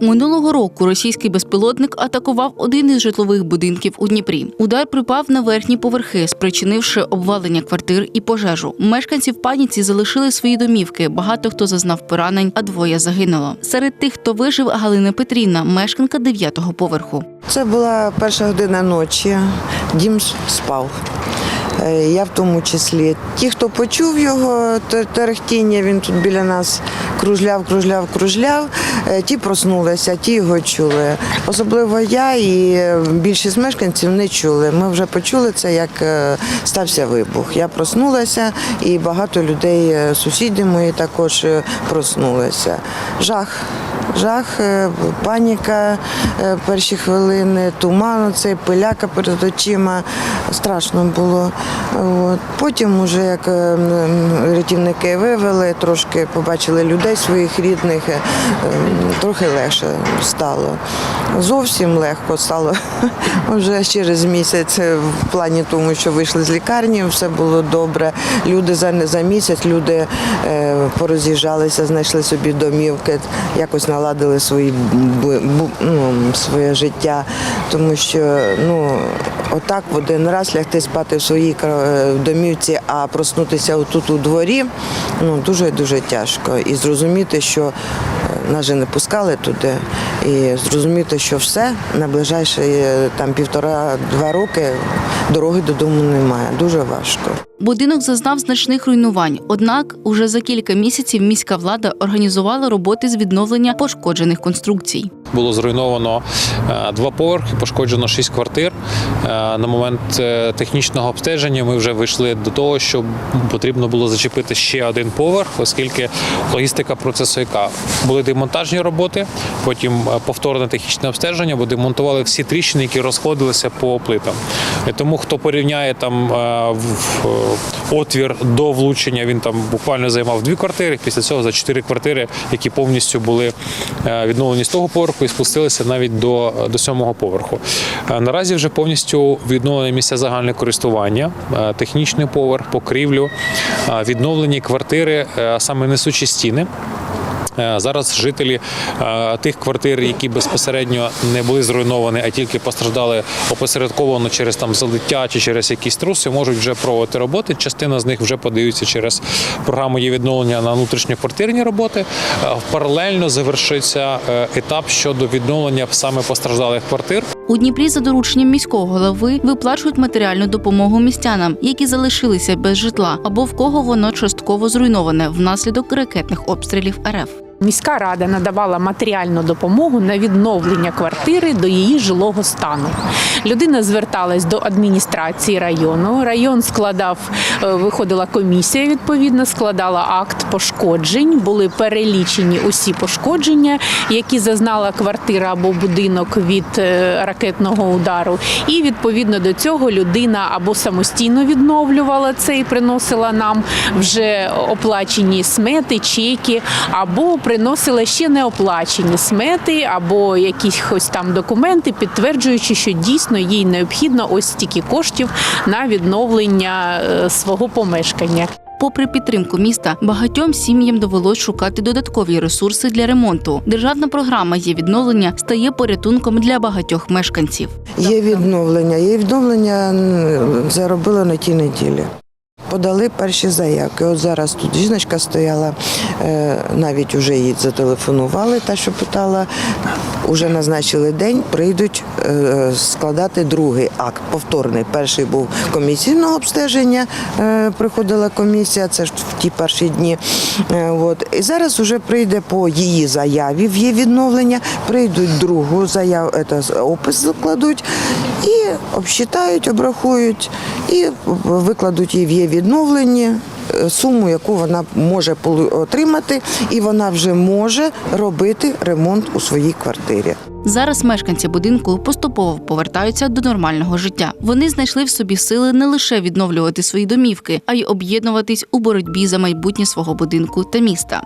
Минулого року російський безпілотник атакував один із житлових будинків у Дніпрі. Удар припав на верхні поверхи, спричинивши обвалення квартир і пожежу. Мешканці в паніці залишили свої домівки. Багато хто зазнав поранень, а двоє загинуло. Серед тих, хто вижив, Галина Петрівна, мешканка дев'ятого поверху. Це була перша година ночі. Дім спав. Е, Я в тому числі. Ті, хто почув його терехтіння, він тут біля нас кружляв, кружляв, кружляв. Е, Ті проснулися, ті його чули. Особливо я і е, більшість мешканців не чули. Ми вже почули це, як е, стався вибух. Я проснулася, і багато людей, сусіди мої також проснулися. Жах. Жах, паніка перші хвилини, туман, цей пиляка перед очима. Страшно було. От. Потім, уже як рятівники вивели, трошки побачили людей своїх рідних, трохи легше стало. Зовсім легко стало вже через місяць в плані тому, що вийшли з лікарні, все було добре. Люди за, за місяць люди е, пороз'їжджалися, знайшли собі домівки, якось наладили свої, ну, своє життя, тому що ну, отак в один раз лягти спати в своїй е, домівці, а проснутися отут у дворі ну, дуже дуже тяжко. І зрозуміти, що е, нас же не пускали туди, і зрозуміти, що все на ближайші е, півтора-два роки дороги додому немає. Дуже важко. Будинок зазнав значних руйнувань. Однак, уже за кілька місяців міська влада організувала роботи з відновлення пошкоджених конструкцій. Було зруйновано е, два поверхи, пошкоджено шість квартир. Е, На момент е, технічного обстеження ми вже вийшли до того, що потрібно було зачепити ще один поверх, оскільки логістика процесу яка були демонтажні роботи, потім повторне технічне обстеження, бо демонтували всі тріщини, які розходилися по плитам. Тому хто порівняє там в отвір до влучення, він там буквально займав дві квартири. Після цього за чотири квартири, які повністю були е, відновлені з того поверху і спустилися навіть до, до сьомого поверху. Е, Наразі вже повністю відновлені місця загального користування, е, технічний поверх, покрівлю, е, відновлені квартири, е, а саме несучі стіни. Е, Зараз жителі е, тих квартир, які безпосередньо не були зруйновані, а тільки постраждали опосередковано через там залиття чи через якісь труси, можуть вже проводити роботи. Частина з них вже подаються через програму є відновлення на внутрішньоквартирні роботи. Е, Паралельно завершиться етап щодо відновлення саме постраждалих квартир. У Дніпрі за дорученням міського голови виплачують матеріальну допомогу містянам, які залишилися без житла або в кого воно частково зруйноване внаслідок ракетних обстрілів РФ. Міська рада надавала матеріальну допомогу на відновлення квартири до її жилого стану. Людина зверталась до адміністрації району. Район складав, е, виходила комісія, відповідно, складала акт пошкоджень. Були перелічені усі пошкодження, які зазнала квартира або будинок від е, ракетного удару. І відповідно до цього людина або самостійно відновлювала це і приносила нам вже оплачені смети, чеки, або приносила ще не оплачені смети, або якісь там документи, підтверджуючи, що дійсно їй необхідно ось стільки коштів на відновлення е, свого помешкання. Попри підтримку міста, багатьом сім'ям довелось шукати додаткові ресурси для ремонту. Державна програма є відновлення стає порятунком для багатьох мешканців. Є відновлення. Є відновлення м, заробила на тій неділі. Подали перші заявки. От зараз тут жіночка стояла, навіть вже їй зателефонували, та що питала. Уже назначили день, прийдуть е, складати другий акт, повторний. Перший був комісійного обстеження, е, приходила комісія, це ж в ті перші дні. Е, От. І зараз вже прийде по її заяві, в її відновлення, прийдуть другу заяву, це, опис закладуть і обсчитають, обрахують і викладуть її в її відновленні. Е, Суму, яку вона може отримати, і вона вже може робити ремонт у своїй квартирі. Зараз мешканці будинку поступово повертаються до нормального життя. Вони знайшли в собі сили не лише відновлювати свої домівки, а й об'єднуватись у боротьбі за майбутнє свого будинку та міста.